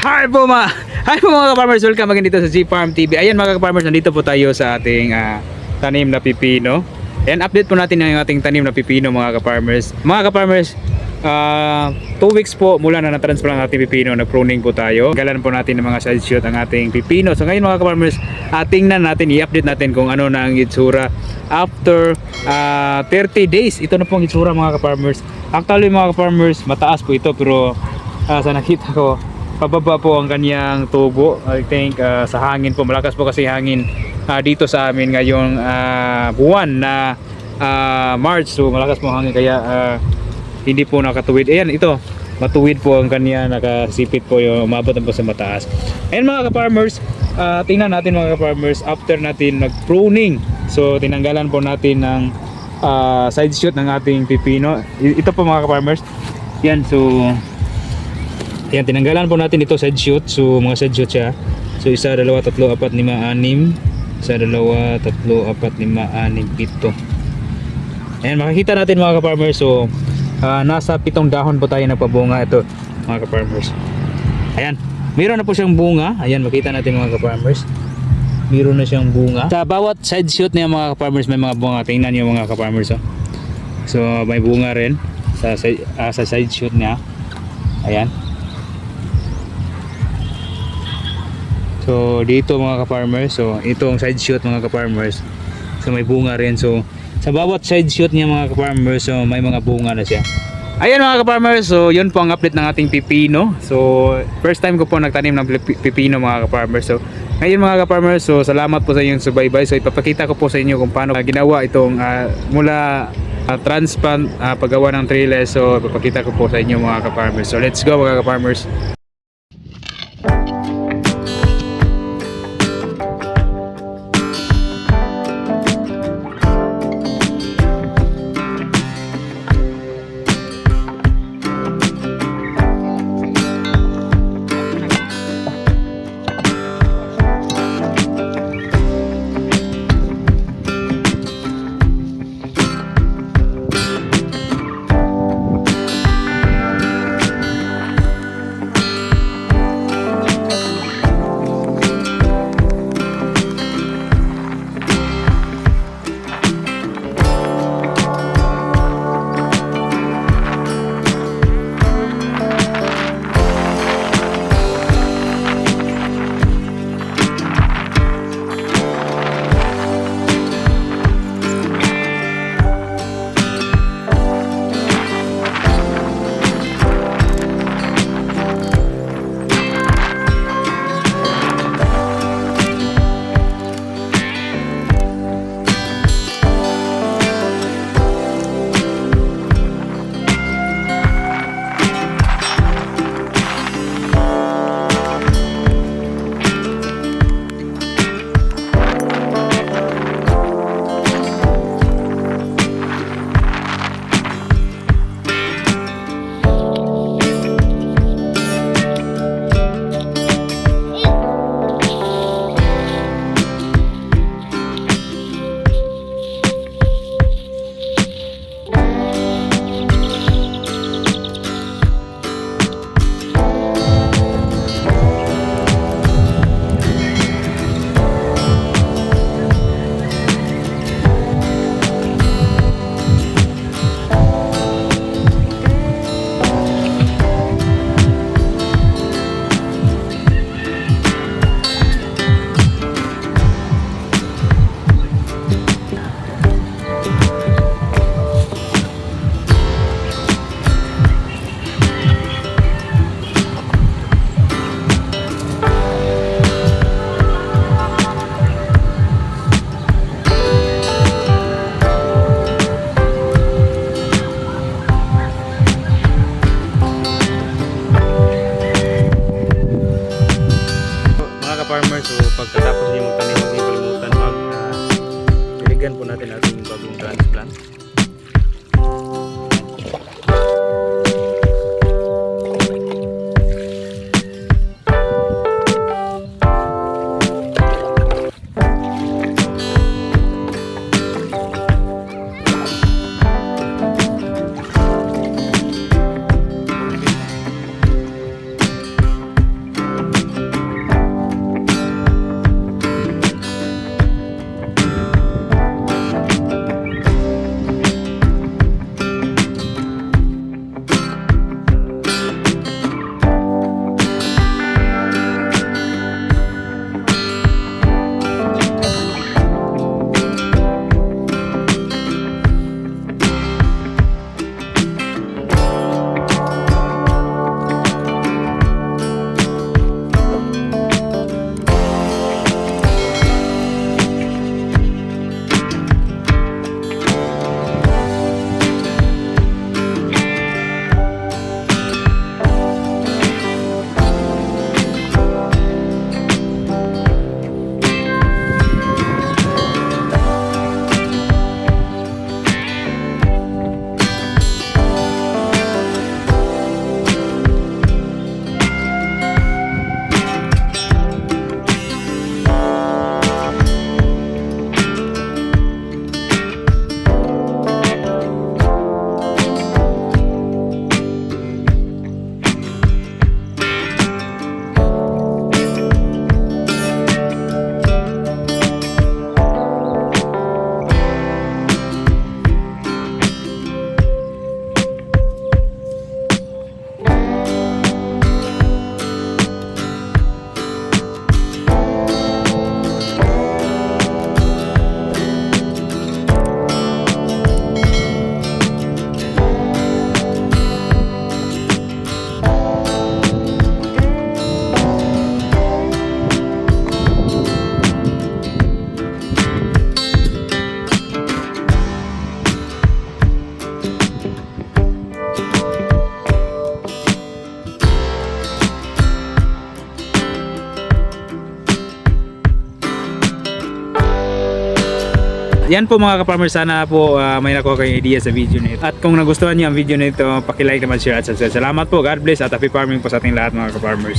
Hi po mga Hi po mga ka-farmers, welcome again dito sa G Farm TV. Ayan mga ka-farmers, nandito po tayo sa ating ah, tanim na pipino. Ayan, update po natin yung ating tanim na pipino mga ka-farmers. Mga ka-farmers, ah, two weeks po mula na na-transplant ang ating pipino, nag-pruning po tayo. Galan po natin ng mga side shoot ang ating pipino. So ngayon mga ka-farmers, ah, tingnan natin, i-update natin kung ano na ang itsura after ah, 30 days. Ito na pong itsura mga ka-farmers. Actually mga ka-farmers, mataas po ito pero ah, sa nakita ko, pababa po ang kanyang tubo. I think ah, sa hangin po, malakas po kasi hangin ah, dito sa amin ngayong ah, buwan na ah, March. So malakas po ang hangin kaya ah, hindi po nakatuwid. Ayan, ito. Matuwid po ang kanya, nakasipit po yung umabot po sa mataas. Ayan mga ka-farmers, ah, tingnan natin mga ka-farmers after natin nag-pruning. So tinanggalan po natin ng ah, side shoot ng ating pipino. Ito po mga ka-farmers. Yan, so yan, tinanggalan po natin ito side shoot. So, mga side shoot siya. So, isa, dalawa, tatlo, apat, lima, anim. Isa, dalawa, tatlo, apat, lima, anim, pito. Ayan, makikita natin mga ka-farmers. So, ah, nasa pitong dahon po tayo nagpabunga ito, mga ka-farmers. Ayan, mayroon na po siyang bunga. Ayan, makita natin mga ka-farmers. Mayroon na siyang bunga. Sa bawat side shoot niya mga ka-farmers, may mga bunga. Tingnan niyo mga ka-farmers. Oh. So, may bunga rin sa, side- ah, sa side shoot niya. Ayan. So dito mga ka-farmers, so itong side shoot mga ka-farmers. So may bunga rin. So sa bawat side shoot niya mga ka-farmers, so may mga bunga na siya. Ayan mga ka-farmers, so yun po ang update ng ating pipino. So first time ko po nagtanim ng pi- pipino mga ka-farmers. So ngayon mga ka-farmers, so salamat po sa inyong subaybay. So ipapakita ko po sa inyo kung paano ginawa itong ah, mula ah, transplant ah, paggawa ng trailer. So ipapakita ko po sa inyo mga ka-farmers. So let's go mga ka-farmers. Natin ating bagong transplant. Yan po mga ka-farmers, sana po ah, may nakuha kayong idea sa video nito. At kung nagustuhan niyo ang video nito, paki-like naman, share at subscribe. Salamat po, God bless at happy farming po sa ating lahat mga ka-farmers.